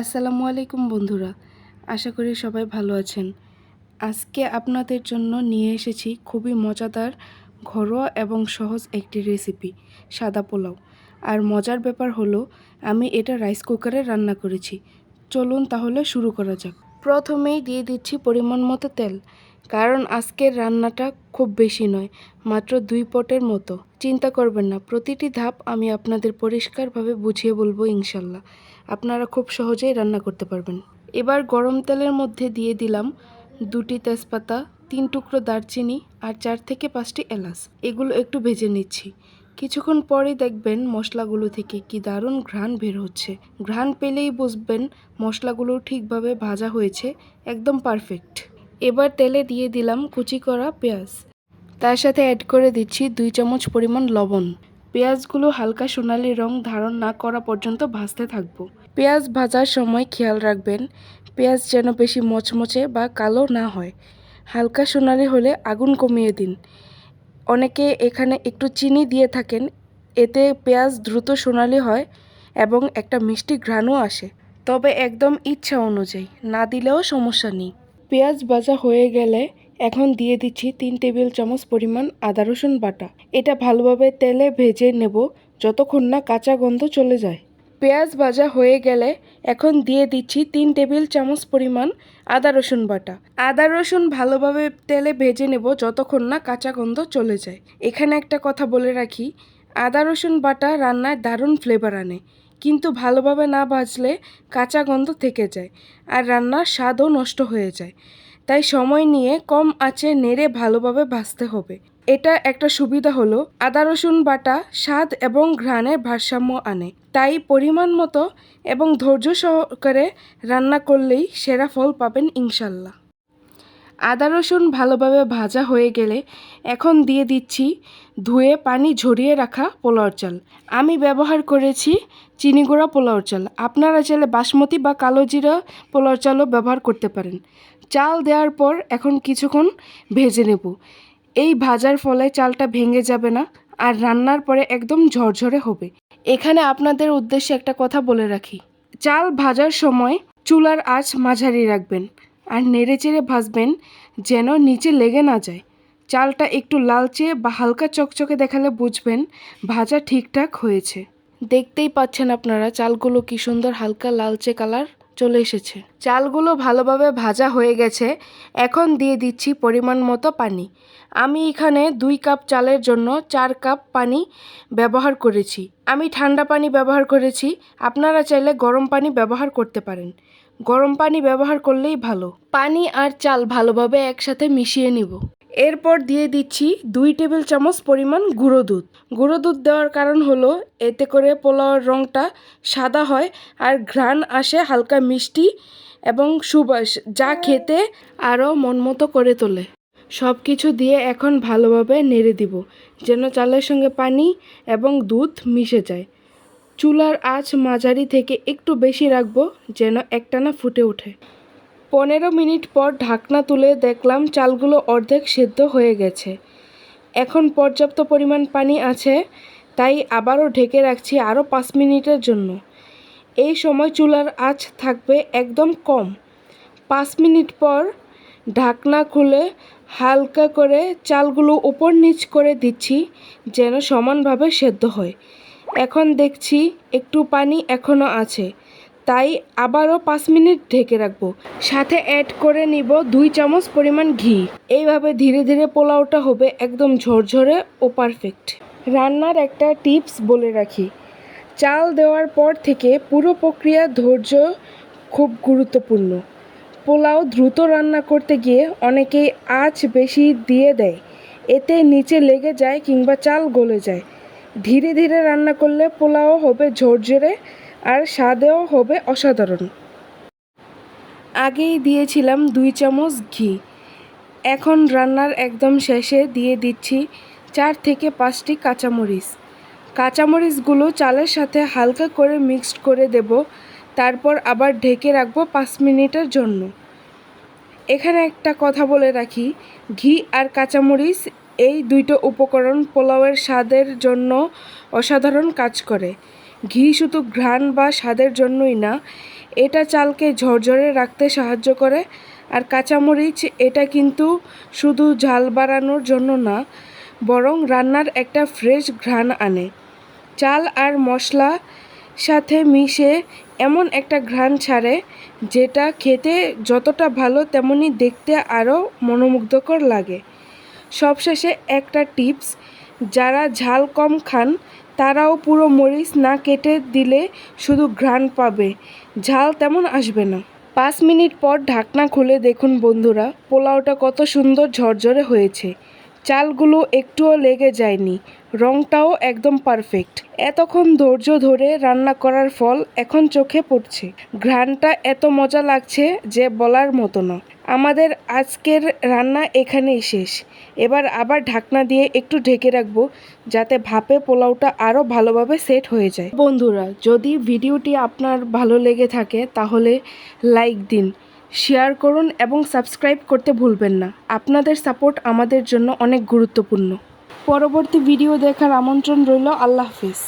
আসসালামু আলাইকুম বন্ধুরা, আশা করি সবাই ভালো আছেন। আজকে আপনাদের জন্য নিয়ে এসেছি খুবই মজাদার, ঘরোয়া এবং সহজ একটি রেসিপি সাদা পোলাও। আর মজার ব্যাপার হলো, আমি এটা রাইস কুকারে রান্না করেছি। চলুন তাহলে শুরু করা যাক। প্রথমেই দিয়ে দিচ্ছি পরিমাণ মতো তেল। কারণ আজকের রান্নাটা খুব বেশি নয়, মাত্র দুই পটের মতো। চিন্তা করবেন না, প্রতিটি ধাপ আমি আপনাদের পরিষ্কারভাবে বুঝিয়ে বলব ইনশাল্লাহ। আপনারা খুব সহজেই রান্না করতে পারবেন। এবার গরম তেলের মধ্যে দিয়ে দিলাম দুটি তেজপাতা, তিন টুকরো দারচিনি আর চার থেকে পাঁচটি এলাচ। এগুলো একটু ভেজে নিচ্ছি। কিছুক্ষণ পরেই দেখবেন মশলাগুলো থেকে কি দারুণ ঘ্রাণ বের হচ্ছে। ঘ্রাণ পেলেই বুঝবেন মশলাগুলো ঠিকভাবে ভাজা হয়েছে, একদম পারফেক্ট। এবার তেলে দিয়ে দিলাম কুচি করা পেঁয়াজ। তার সাথে অ্যাড করে দিচ্ছি দুই চামচ পরিমাণ লবণ। পেঁয়াজগুলো হালকা সোনালি রং ধারণ না করা পর্যন্ত ভাজতে থাকব। পেঁয়াজ ভাজার সময় খেয়াল রাখবেন, পেঁয়াজ যেন বেশি মচমচে বা কালো না হয়। হালকা সোনালি হলে আগুন কমিয়ে দিন। অনেকে এখানে একটু চিনি দিয়ে থাকেন, এতে পেঁয়াজ দ্রুত সোনালি হয় এবং একটা মিষ্টি ঘ্রাণও আসে। তবে একদম ইচ্ছা অনুযায়ী, না দিলেও সমস্যা নেই। পেঁয়াজ ভাজা হয়ে গেলে এখন দিয়ে দিচ্ছি তিন টেবিল চামচ পরিমাণ আদা রসুন বাটা। এটা ভালোভাবে তেলে ভেজে নেব যতক্ষণ না কাঁচা গন্ধ চলে যায়। পেঁয়াজ ভাজা হয়ে গেলে এখন দিয়ে দিচ্ছি তিন টেবিল চামচ পরিমাণ আদা রসুন বাটা। আদা রসুন ভালোভাবে তেলে ভেজে নেব যতক্ষণ না কাঁচা গন্ধ চলে যায়। এখানে একটা কথা বলে রাখি, আদা রসুন বাটা রান্নায় দারুণ ফ্লেভার আনে। কিন্তু ভালোভাবে না ভাজলে কাঁচা গন্ধ থেকে যায় আর রান্নার স্বাদও নষ্ট হয়ে যায়। তাই সময় নিয়ে কম আঁচে নেড়ে ভালোভাবে ভাজতে হবে। এটা একটা সুবিধা হলো, আদা, রসুন বাটা স্বাদ এবং ঘ্রাণের ভারসাম্য আনে। তাই পরিমাণ মতো এবং ধৈর্য সহকারে রান্না করলেই সেরা ফল পাবেন ইনশাল্লাহ। আদা রসুন ভালোভাবে ভাজা হয়ে গেলে এখন দিয়ে দিচ্ছি ধুয়ে পানি ঝরিয়ে রাখা পোলাওর চাল। আমি ব্যবহার করেছি চিনি গুঁড়া পোলাওর চাল। আপনারা চাইলে বাসমতি বা কালো জিরা পোলাওর চালও ব্যবহার করতে পারেন। চাল দেওয়ার পর এখন কিছুক্ষণ ভেজে নেব। এই ভাজার ফলে চালটা ভেঙে যাবে না আর রান্নার পরে একদম ঝরঝরে হবে। এখানে আপনাদের উদ্দেশ্যে একটা কথা বলে রাখি। চাল ভাজার সময় চুলার আঁচ মাঝারি রাখবেন। আর নেড়ে চেড়ে ভাজবেন যেন নিচে লেগে না যায়। চালটা একটু লালচে বা হালকা চকচকে দেখালে বুঝবেন ভাজা ঠিকঠাক হয়েছে। দেখতেই পাচ্ছেন আপনারা চালগুলো কি সুন্দর হালকা লালচে কালার চলে এসেছে। চালগুলো ভালোভাবে ভাজা হয়ে গেছে। এখন দিয়ে দিচ্ছি পরিমাণ মতো পানি। আমি এখানে দুই কাপ চালের জন্য চার কাপ পানি ব্যবহার করেছি। আমি ঠান্ডা পানি ব্যবহার করেছি। আপনারা চাইলে গরম পানি ব্যবহার করতে পারেন। গরম পানি ব্যবহার করলেই ভালো। পানি আর চাল ভালোভাবে একসাথে মিশিয়ে নিব। এরপর দিয়ে দিচ্ছি দুই টেবিল চামচ পরিমাণ গুঁড়ো দুধ। গুঁড়ো দুধ দেওয়ার কারণ হলো, এতে করে পোলাওয়ের রঙটা সাদা হয় আর ঘ্রাণ আসে হালকা মিষ্টি এবং সুবাস, যা খেতে আরও মনমতো করে তোলে। সব কিছু দিয়ে এখন ভালোভাবে নেড়ে দিব, যেন চালের সঙ্গে পানি এবং দুধ মিশে যায়। চুলার আঁচ মাঝারি থেকে একটু বেশি রাখব যেন একটানা ফুটে ওঠে। পনেরো মিনিট পর ঢাকনা তুলে দেখলাম চালগুলো অর্ধেক সেদ্ধ হয়ে গেছে। এখন পর্যাপ্ত পরিমাণ পানি আছে, তাই আবারও ঢেকে রাখছি আরও পাঁচ মিনিটের জন্য। এই সময় চুলার আঁচ থাকবে একদম কম। পাঁচ মিনিট পর ঢাকনা খুলে হালকা করে চালগুলো উপর নিচ করে দিচ্ছি যেন সমানভাবে সেদ্ধ হয়। এখন দেখছি একটু পানি এখনও আছে। তাই আবারও পাঁচ মিনিট ঢেকে রাখব। সাথে অ্যাড করে নিব দুই চামচ পরিমাণ ঘি। এইভাবে ধীরে ধীরে পোলাওটা হবে একদম ঝরঝরে ও পারফেক্ট রান্নার একটা টিপস বলে রাখি। চাল দেওয়ার পর থেকে পুরো প্রক্রিয়া ধৈর্য খুব গুরুত্বপূর্ণ। পোলাও দ্রুত রান্না করতে গিয়ে অনেকেই আঁচ বেশি দিয়ে দেয়। এতে নিচে লেগে যায় কিংবা চাল গলে যায়। ধীরে ধীরে রান্না করলে পোলাও হবে ঝরঝরে আর স্বাদেও হবে অসাধারণ। আগেই দিয়েছিলাম দুই চামচ ঘি। এখন রান্নার একদম শেষে দিয়ে দিচ্ছি চার থেকে পাঁচটি কাঁচামরিচ। কাঁচামরিচগুলো চালের সাথে হালকা করে মিক্সড করে দেব, তারপর আবার ঢেকে রাখব পাঁচ মিনিটের জন্য। এখানে একটা কথা বলে রাখি, ঘি আর কাঁচামরিচ এই দুইটো উপকরণ পোলাওয়ের স্বাদের জন্য অসাধারণ কাজ করে। ঘি শুধু ঘ্রাণ বা স্বাদের জন্যই না, এটা চালকে ঝরঝরে রাখতে সাহায্য করে। আর কাঁচামরিচ, এটা কিন্তু শুধু ঝাল বাড়ানোর জন্য না, বরং রান্নার একটা ফ্রেশ ঘ্রাণ আনে। চাল আর মশলা সাথে মিশে এমন একটা ঘ্রাণ ছাড়ে, যেটা খেতে যতটা ভালো তেমনি দেখতে আরও মনোমুগ্ধকর লাগে। সবশেষে একটা টিপস, যারা ঝাল কম খান, তারাও পুরো মরিচ না কেটে দিলে শুধু ঘ্রাণ পাবে। ঝাল তেমন আসবে না। পাঁচ মিনিট পর ঢাকনা খুলে দেখুন বন্ধুরা, পোলাওটা কত সুন্দর ঝরঝরে হয়েছে। চালগুলো একটুও লেগে যায়নি। রংটাও একদম পারফেক্ট এতক্ষণ ধৈর্য ধরে রান্না করার ফল এখন চোখে পড়ছে। ঘ্রাণটা এত মজা লাগছে যে বলার মতো না। আমাদের আজকের রান্না এখানেই শেষ। এবার আবার ঢাকনা দিয়ে একটু ঢেকে রাখব যাতে ভাপে পোলাওটা আরও ভালোভাবে সেট হয়ে যায়। বন্ধুরা, যদি ভিডিওটি আপনার ভালো লেগে থাকে তাহলে লাইক দিন। শেয়ার করুন এবং সাবস্ক্রাইব করতে ভুলবেন না। আপনাদের সাপোর্ট আমাদের জন্য অনেক গুরুত্বপূর্ণ। পরবর্তী ভিডিও দেখার আমন্ত্রণ রইল। আল্লাহ হাফিজ।